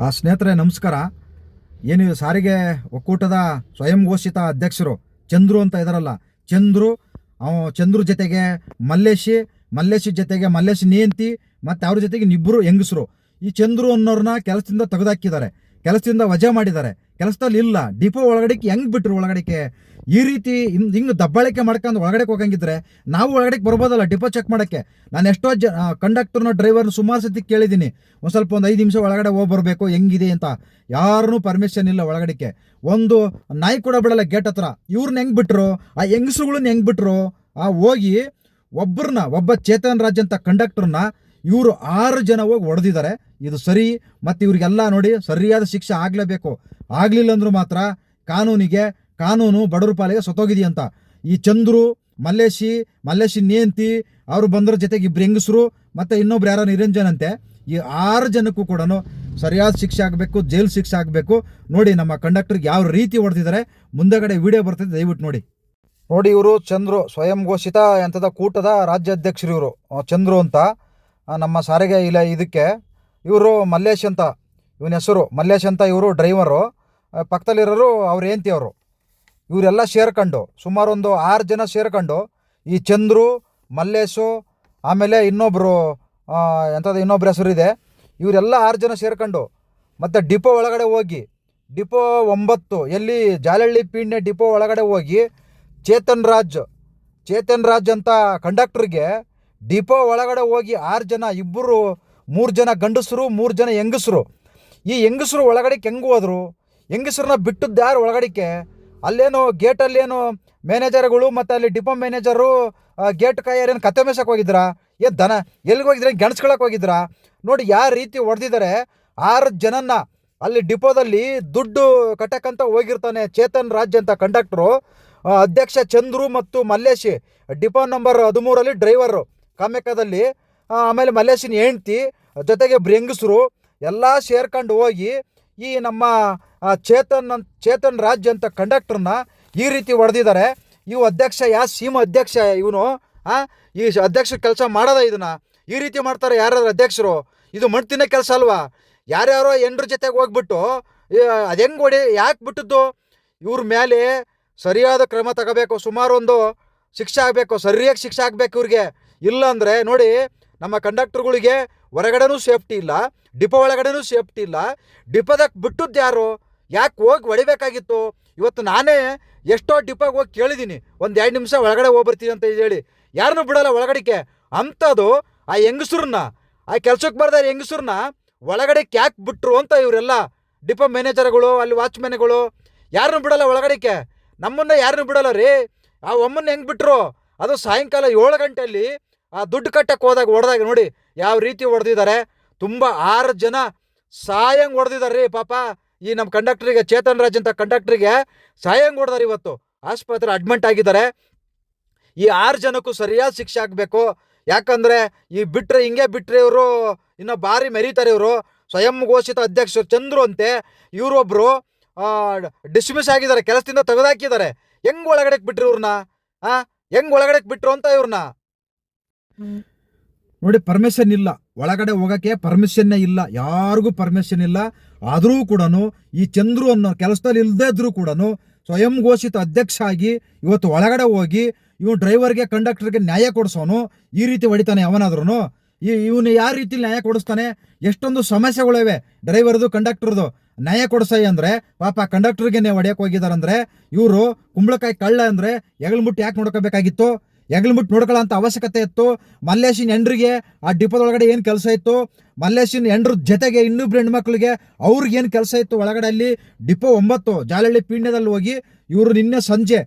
ಆ ಸ್ನೇಹಿತರೆ, ನಮಸ್ಕಾರ. ಏನು ಸಾರಿಗೆ ಒಕ್ಕೂಟದ ಸ್ವಯಂ ಘೋಷಿತ ಅಧ್ಯಕ್ಷರು? ಚಂದ್ರು ಅಂತ ಇದಾರಲ್ಲ. ಚಂದ್ರು ಚಂದ್ರು ಜೊತೆಗೆ ಮಲ್ಲೇಶಿ ಮಲ್ಲೇಶಿ ಜೊತೆಗೆ ಮಲ್ಲೇಶಿ ನಿಯಂತಿ ಮತ್ತು ಅವ್ರ ಜೊತೆಗೆ ಇಬ್ಬರು ಹೆಂಗಸರು. ಈ ಚಂದ್ರು ಅನ್ನೋರನ್ನ ಕೆಲಸದಿಂದ ತೆಗೆದಾಕಿದ್ದಾರೆ. ಕೆಲಸದಿಂದ ವಜಾ ಮಾಡಿದ್ದಾರೆ. ಕೆಲಸದಲ್ಲಿ ಇಲ್ಲ. ಡಿಪೋ ಒಳಗಡೆಗೆ ಹೆಂಗ್ ಬಿಟ್ಟರು ಒಳಗಡೆಗೆ? ಈ ರೀತಿ ಹಿಂಗ್ ಹಿಂಗೆ ದಬ್ಬಾಳಿಕೆ ಮಾಡ್ಕೊಂಡು ಒಳಗಡೆ ಹೋಗಂಗಿದ್ರೆ ನಾವು ಒಳಗಡೆ ಬರ್ಬೋದಲ್ಲ ಡಿಪೋ ಚೆಕ್ ಮಾಡೋಕ್ಕೆ. ನಾನು ಎಷ್ಟೋ ಜ ಕಂಡಕ್ಟರ್ನ ಡ್ರೈವರ್ನ ಸುಮಾರು ಸತಿ ಕೇಳಿದ್ದೀನಿ ಒಂದು ಸ್ವಲ್ಪ ಒಂದು ಐದು ನಿಮಿಷ ಒಳಗಡೆ ಹೋಗಿ ಬರಬೇಕು, ಹೆಂಗಿದೆ ಅಂತ. ಯಾರನ್ನೂ ಪರ್ಮಿಷನ್ ಇಲ್ಲ ಒಳಗಡೆಗೆ ಒಂದು ನಾಯಿ ಕೂಡ ಬಿಡಲ್ಲ ಗೇಟ್ ಹತ್ರ. ಇವ್ರನ್ನ ಹೆಂಗ್ ಬಿಟ್ರು? ಆ ಹೆಂಗಸ್ರುಗಳನ್ನ ಹೆಂಗ್ ಬಿಟ್ರು? ಆ ಹೋಗಿ ಒಬ್ಬರನ್ನ ಒಬ್ಬ ಚೇತನ್ ರಾಜ್ ಅಂತ ಕಂಡಕ್ಟರ್ನ ಇವರು ಆರು ಜನ ಹೋಗಿ ಹೊಡೆದಿದ್ದಾರೆ ಇದು ಸರಿ ಮತ್ತು ಇವ್ರಿಗೆಲ್ಲ ನೋಡಿ ಸರಿಯಾದ ಶಿಕ್ಷೆ ಆಗಲೇಬೇಕು. ಆಗಲಿಲ್ಲ ಅಂದ್ರೂ ಮಾತ್ರ ಕಾನೂನಿಗೆ ಕಾನೂನು ಬಡವ್ರ ಪಾಲಿಗೆ ಸತ್ತೋಗಿದೆಯಂತ. ಈ ಚಂದ್ರು, ಮಲ್ಲೇಶಿ ಮಲ್ಲೇಶಿ ನೇಂತಿ, ಅವರು ಬಂದ್ರ ಜೊತೆಗೆ ಇಬ್ರು ಹೆಂಗಸರು, ಮತ್ತು ಇನ್ನೊಬ್ರು ಯಾರೋ ನಿರಂಜನ್ ಅಂತೆ ಈ ಆರು ಜನಕ್ಕೂ ಕೂಡ ಸರಿಯಾದ ಶಿಕ್ಷೆ ಆಗಬೇಕು, ಜೈಲು ಶಿಕ್ಷೆ ಆಗಬೇಕು. ನೋಡಿ ನಮ್ಮ ಕಂಡಕ್ಟರ್ಗೆ ಯಾವ ರೀತಿ ಹೊಡೆದಿದ್ದಾರೆ, ಮುಂದೆಗಡೆ ವಿಡಿಯೋ ಬರ್ತದೆ, ದಯವಿಟ್ಟು ನೋಡಿ. ನೋಡಿ ಇವರು, ಚಂದ್ರು, ಸ್ವಯಂ ಘೋಷಿತ, ಎಂಥದ ಕೂಟದ ರಾಜ್ಯಾಧ್ಯಕ್ಷರು ಇವರು. ಚಂದ್ರು ಅಂತ. ನಮ್ಮ ಸಾರಿಗೆ ಇಲ್ಲ ಇದಕ್ಕೆ, ಇವರು ಮಲ್ಲೇಶ್ ಅಂತ. ಇವನ ಹೆಸರು ಮಲ್ಲೇಶ್ ಅಂತ ಇವರು ಡ್ರೈವರು ಪಕ್ಕದಲ್ಲಿರೋರು ಅವ್ರು ಏಂತಿ ಅವರು. ಇವರೆಲ್ಲ ಸೇರ್ಕೊಂಡು ಸುಮಾರು ಒಂದು ಆರು ಜನ ಸೇರ್ಕೊಂಡು ಈ ಚಂದ್ರು, ಮಲ್ಲೇಶು, ಆಮೇಲೆ ಇನ್ನೊಬ್ಬರು ಎಂಥದ್ದು ಇನ್ನೊಬ್ರ ಹೆಸರಿದೆ, ಇವರೆಲ್ಲ ಆರು ಜನ ಸೇರ್ಕೊಂಡು ಮತ್ತು ಡಿಪೋ ಒಳಗಡೆ ಹೋಗಿ, ಡಿಪೋ ಒಂಬತ್ತು, ಎಲ್ಲಿ ಜಾಲಹಳ್ಳಿ ಪೀಣ್ಯ ಡಿಪೋ ಒಳಗಡೆ ಹೋಗಿ, ಚೇತನ್ ರಾಜ್ ಚೇತನ್ ರಾಜ್ ಅಂತ ಕಂಡಕ್ಟ್ರಿಗೆ ಡಿಪೋ ಒಳಗಡೆ ಹೋಗಿ ಆರು ಜನ, ಇಬ್ಬರು, ಮೂರು ಜನ ಗಂಡಸರು, ಮೂರು ಜನ ಹೆಂಗಸರು, ಈ ಹೆಂಗಸರು ಒಳಗಡೆ ಹೆಂಗೆ ಹೋದರು, ಹೆಂಗಸ್ರನ್ನ ಬಿಟ್ಟದ್ದು ಯಾರು ಒಳಗಡೆಗೆ ಅಲ್ಲೇನು ಗೇಟಲ್ಲೇನು ಮ್ಯಾನೇಜರ್ಗಳು ಮತ್ತು ಅಲ್ಲಿ ಡಿಪೋ ಮ್ಯಾನೇಜರು ಗೇಟ್ ಕಾಯರೇನು ಕತೆ ಮೇಸಕ್ಕೆ ಹೋಗಿದ್ರಾ? ಏನು ದನ ಎಲ್ಲಿಗೆ ಹೋಗಿದ್ರೆ? ಗೆಣಸ್ಕೊಳಕ್ಕೆ ಹೋಗಿದ್ರಾ? ನೋಡಿ ಯಾವ ರೀತಿ ಹೊಡೆದಿದ್ದಾರೆ ಆರು ಜನನ್ನ ಅಲ್ಲಿ ಡಿಪೋದಲ್ಲಿ ದುಡ್ಡು ಕಟ್ಟಕ್ಕಂತ ಹೋಗಿರ್ತಾನೆ ಚೇತನ್ ರಾಜ್ ಅಂತ ಕಂಡಕ್ಟ್ರು ಅಧ್ಯಕ್ಷ ಚಂದ್ರು ಮತ್ತು ಮಲ್ಲೇಶಿ. ಡಿಪೋ ನಂಬರ್ ಹದಿಮೂರಲ್ಲಿ ಡ್ರೈವರು ಕಾಮ್ಯಕದಲ್ಲಿ ಆಮೇಲೆ ಮಲ್ಲೇಶಿನ ಹೆಂಡ್ತಿ, ಜೊತೆಗೆ ಬ್ರೆಂಗಸರು, ಎಲ್ಲ ಸೇರ್ಕೊಂಡು ಹೋಗಿ ಈ ನಮ್ಮ ಚೇತನ್ ಚೇತನ್ ರಾಜ್ ಅಂತ ಕಂಡಕ್ಟರ್ನ ಈ ರೀತಿ ಹೊಡೆದಿದ್ದಾರೆ. ಇವು ಅಧ್ಯಕ್ಷ ಯಾ, ಸೀಮ ಅಧ್ಯಕ್ಷ ಇವನು, ಆ, ಈ ಅಧ್ಯಕ್ಷ ಕೆಲಸ ಮಾಡೋದ ಇದನ್ನ. ಈ ರೀತಿ ಮಾಡ್ತಾರೆ ಯಾರಾದ್ರೂ ಅಧ್ಯಕ್ಷರು? ಇದು ಮಣ್ಣು ತಿನ್ನೋ ಕೆಲಸ ಅಲ್ವಾ? ಯಾರ್ಯಾರೋ ಎಂಡ್ರ ಜೊತೆಗೆ ಹೋಗ್ಬಿಟ್ಟು ಅದು ಹೆಂಗೆ ಹೊಡಿ, ಯಾಕೆ ಬಿಟ್ಟಿದ್ದು? ಇವ್ರ ಮೇಲೆ ಸರಿಯಾದ ಕ್ರಮ ತಗೋಬೇಕು ಸುಮಾರು ಒಂದು ಶಿಕ್ಷೆ ಆಗಬೇಕು, ಸರಿಯಾಗಿ ಶಿಕ್ಷೆ ಆಗಬೇಕು ಇವ್ರಿಗೆ. ಇಲ್ಲ ಅಂದರೆ ನೋಡಿ, ನಮ್ಮ ಕಂಡಕ್ಟರ್ಗಳಿಗೆ ಹೊರಗಡೆನೂ ಸೇಫ್ಟಿ ಇಲ್ಲ, ಡಿಪೋ ಒಳಗಡೆನೂ ಸೇಫ್ಟಿ ಇಲ್ಲ. ಡಿಪೋದಾಗ ಬಿಟ್ಟದ್ದು ಯಾರು? ಯಾಕೆ ಹೋಗಿ ಹೊಡಿಬೇಕಾಗಿತ್ತು? ಇವತ್ತು ನಾನೇ ಎಷ್ಟೋ ಡಿಪೋಗೆ ಹೋಗಿ ಕೇಳಿದ್ದೀನಿ ಒಂದು ಎರಡು ನಿಮಿಷ ಒಳಗಡೆ ಹೋಗ್ಬರ್ತೀನಿ ಅಂತ ಹೇಳಿ. ಯಾರನ್ನೂ ಬಿಡಲ್ಲ ಒಳಗಡೆಗೆ. ಅಂಥದ್ದು ಆ ಹೆಂಗಸ್ರನ್ನ ಆ ಕೆಲ್ಸಕ್ಕೆ ಬರ್ದಾರ ಹೆಂಗಸ್ರನ್ನ ಒಳಗಡೆ ಕ್ಯಾಕ್ ಬಿಟ್ರು ಅಂತ ಇವರೆಲ್ಲ? ಡಿಪೋ ಮ್ಯಾನೇಜರ್ಗಳು, ಅಲ್ಲಿ ವಾಚ್ಮ್ಯಾನ್ಗಳು ಯಾರನ್ನು ಬಿಡಲ್ಲ ಒಳಗಡೆಗೆ. ನಮ್ಮನ್ನ ಯಾರನ್ನು ಬಿಡಲ್ಲ ರೀ. ಆ ಒಮ್ಮನ್ನ ಹೆಂಗೆ ಬಿಟ್ರು? ಅದು ಸಾಯಂಕಾಲ ಏಳು ಗಂಟೆಯಲ್ಲಿ ಆ ದುಡ್ಡು ಕಟ್ಟಕ್ಕೆ ಹೋದಾಗ, ಹೊಡೆದಾಗ ನೋಡಿ. ಯಾವ ರೀತಿ ಹೊಡೆದಿದ್ದಾರೆ? ತುಂಬ ಆರು ಜನ ಸಾಯಂಗ್ ಹೊಡೆದಿದ್ದಾರೆ ರೀ ಪಾಪ. ಈ ನಮ್ಮ ಕಂಡಕ್ಟ್ರಿಗೆ, ಚೇತನ್ ರಾಜ್ ಅಂತ ಕಂಡಕ್ಟ್ರಿಗೆ ಸಾಯಂಗ್ ಹೊಡೆದಾರೆ ಇವತ್ತು. ಆಸ್ಪತ್ರೆ ಅಡ್ಮಿಂಟ್ ಆಗಿದ್ದಾರೆ. ಈ ಆರು ಜನಕ್ಕೂ ಸರಿಯಾದ ಶಿಕ್ಷೆ ಆಗಬೇಕು. ಯಾಕಂದರೆ ಈ ಬಿಟ್ಟರೆ ಹಿಂಗೆ ಬಿಟ್ಟರೆ ಇವರು ಇನ್ನು ಭಾರಿ ಮೆರೀತಾರೆ ಇವರು. ಸ್ವಯಂ ಘೋಷಿತ ಅಧ್ಯಕ್ಷರು ಚಂದ್ರು ಅಂತೆ ಇವರೊಬ್ಬರು ಡಿಸ್ಮಿಸ್ ಆಗಿದ್ದಾರೆ, ಕೆಲಸದಿಂದ ತೆಗೆದಾಕಿದ್ದಾರೆ. ಹೆಂಗ್ ಒಳಗಡೆ ಬಿಟ್ರು ಇವ್ರನ್ನ? ಹಾಂ ಹೆಂಗ್ ಒಳಗಡೆಗೆ ಬಿಟ್ರು ಅಂತ ಇವ್ರನ್ನ? ನೋಡಿ ಪರ್ಮಿಷನ್ ಇಲ್ಲ. ಒಳಗಡೆ ಹೋಗಕ್ಕೆ ಪರ್ಮಿಷನ್ನೇ ಇಲ್ಲ. ಯಾರಿಗೂ ಪರ್ಮಿಷನ್ ಇಲ್ಲ. ಆದರೂ ಕೂಡ ಈ ಚಂದ್ರು ಅನ್ನೋ ಕೆಲಸದಲ್ಲಿ ಇಲ್ಲದೇ ಇದ್ರೂ ಕೂಡ ಸ್ವಯಂ ಘೋಷಿತ ಅಧ್ಯಕ್ಷ ಆಗಿ ಇವತ್ತು ಒಳಗಡೆ ಹೋಗಿ ಇವನು ಡ್ರೈವರ್ಗೆ ಕಂಡಕ್ಟರ್ಗೆ ನ್ಯಾಯ ಕೊಡಿಸೋನು, ಈ ರೀತಿ ಹೊಡಿತಾನೆ ಅವನಾದ್ರೂ ಈ ಇವನು ಯಾವ ರೀತಿ ನ್ಯಾಯ ಕೊಡಿಸ್ತಾನೆ? ಎಷ್ಟೊಂದು ಸಮಸ್ಯೆಗಳಿವೆ ಡ್ರೈವರ್ದು ಕಂಡಕ್ಟರ್ದು ನ್ಯಾಯ ಕೊಡಿಸೈ ಅಂದರೆ, ಪಾಪ ಕಂಡಕ್ಟರ್ಗೆ ಹೊಡೆಯಕ್ಕೆ ಅಂದರೆ ಇವರು ಕುಂಬಳಕಾಯಿ ಕಳ್ಳ ಅಂದ್ರೆ ಎಗಲ್ಮುಟ್ಟು ಯಾಕೆ ನೋಡ್ಕೋಬೇಕಾಗಿತ್ತು? ಎಗಲ್ಮುಟ್ಟು ನೋಡ್ಕೊಳ್ಳೋ ಅಂತ ಅವಶ್ಯಕತೆ ಇತ್ತು. ಮಲ್ಲೇಶಿನ ಎಂಡ್ರಿಗೆ ಆ ಡಿಪೋದೊಳಗಡೆ ಏನು ಕೆಲಸ ಇತ್ತು? ಮಲ್ಲೇಶಿನ ಎಂಡ್ರ ಜೊತೆಗೆ ಇನ್ನಿಬ್ರು ಹೆಣ್ಮಕ್ಳಿಗೆ ಅವ್ರಿಗೆ ಏನು ಕೆಲಸ ಇತ್ತು? ಒಳಗಡೆ ಅಲ್ಲಿ ಡಿಪೋ ಒಂಬತ್ತು ಜಾಲಹಳ್ಳಿ ಪೀಣ್ಯದಲ್ಲಿ ಹೋಗಿ ಇವರು ನಿನ್ನೆ ಸಂಜೆ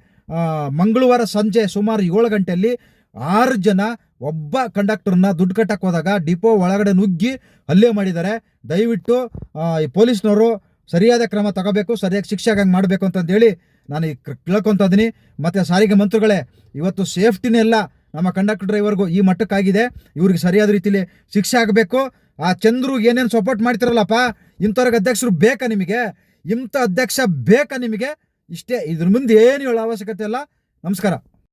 ಮಂಗಳವಾರ ಸಂಜೆ ಸುಮಾರು ಏಳು ಗಂಟೆಯಲ್ಲಿ ಆರು ಜನ ಒಬ್ಬ ಕಂಡಕ್ಟರ್ನ ದುಡ್ಡು ಕಟ್ಟಕ್ಕೆ ಹೋದಾಗ ಡಿಪೋ ಒಳಗಡೆ ನುಗ್ಗಿ ಹಲ್ಲೆ ಮಾಡಿದ್ದಾರೆ. ದಯವಿಟ್ಟು ಈ ಪೊಲೀಸ್ನವರು ಸರಿಯಾದ ಕ್ರಮ ತಗೋಬೇಕು, ಸರಿಯಾಗಿ ಶಿಕ್ಷೆ ಆಗಂಗೆ ಮಾಡಬೇಕು ಅಂತಂದೇಳಿ ನಾನು ಈ ಕ- ಕೇಳ್ಕೊಂತ ಇದೀನಿ. ಮತ್ತು ಸಾರಿಗೆ ಮಂತ್ರಿಗಳೇ, ಇವತ್ತು ಸೇಫ್ಟಿನೇ ಇಲ್ಲ ನಮ್ಮ ಕಂಡಕ್ಟರ್ ಡ್ರೈವರ್ಗೂ ಈ ಮಟ್ಟಕ್ಕಾಗಿದೆ. ಇವ್ರಿಗೆ ಸರಿಯಾದ ರೀತಿಲಿ ಶಿಕ್ಷೆ ಆಗಬೇಕು. ಆ ಚಂದ್ರಿಗೆ ಏನೇನು ಸಪೋರ್ಟ್ ಮಾಡ್ತಿರಲ್ಲಪ್ಪ, ಇಂಥವ್ರಿಗೆ ಅಧ್ಯಕ್ಷರು ಬೇಕಾ ನಿಮಗೆ? ಇಂಥ ಅಧ್ಯಕ್ಷ ಬೇಕಾ ನಿಮಗೆ? ಇಷ್ಟೇ. ಇದ್ರ ಮುಂದೆ ಏನು ಹೇಳೋ ಅವಶ್ಯಕತೆ ಇಲ್ಲ. ನಮಸ್ಕಾರ.